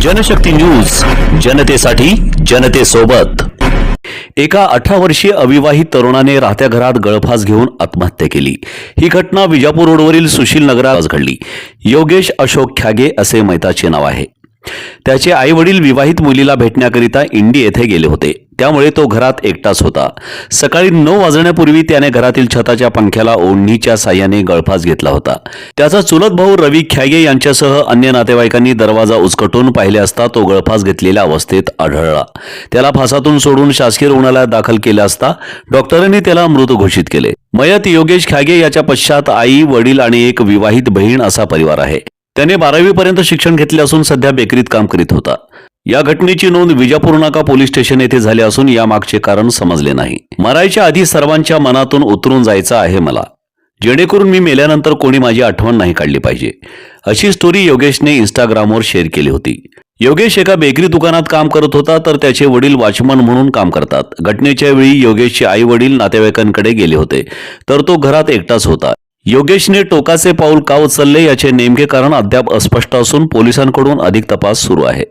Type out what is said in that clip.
Janshakti news जनतेसाठी जनतेसोबत. एका अठरा वर्षीय अविवाहित तरुणाने राहत्या घरात गळफास घेऊन आत्महत्या केली. ही घटना विजापूर रोडवरील सुशील नगरात घडली. योगेश अशोक ख्यागे असे मैताचे नाव आहे. त्याचे आई वडील विवाहित मुलीला भेटण्याकरिता इंडी येथे गेले होते. त्यामुळे तो घरात एकटाच होता. सकाळी नऊ वाजण्यापूर्वी त्याने घरातील छताच्या पंख्याला ओढणीच्या साह्याने गळफास घेतला होता. त्याचा चुलत भाऊ रवी ख्यागे यांच्यासह अन्य नातेवाईकांनी दरवाजा उचकटून पाहिले असता तो गळफास घेतलेल्या अवस्थेत आढळला. त्याला फासातून सोडून शासकीय रुग्णालयात दाखल केले असता डॉक्टरांनी त्याला मृत घोषित केले. मयत योगेश ख्यागे याच्या पश्चात आई वडील आणि एक विवाहित बहीण असा परिवार आहे. त्याने बारावी पर्यंत शिक्षण घेतले असून सध्या बेकरीत काम करीत होता. या घटनेची नोंद विजापूर नाका पोलीस स्टेशन येथे झाली असून यामागचे कारण समजले नाही. मरायच्या आधी सर्वांच्या मनातून उतरून जायचं आहे मला. जेणेकरून मी मेल्यानंतर कोणी माझी आठवण नाही काढली पाहिजे. अशी स्टोरी योगेशने इंस्टाग्रामवर शेअर केली होती. योगेश एका बेकरी दुकानात काम करत होता तर त्याचे वडील वॉचमन म्हणून काम करतात. घटनेच्या वेळी योगेशचे आई वडील नातेवाईकांकडे गेले होते तर तो घरात एकटाच होता. योगेशने टोकाचे पाऊल का उचलले याचे नेमके कारण अद्याप अस्पष्ट असून पोलिसांकडून अधिक तपास सुरू आहे.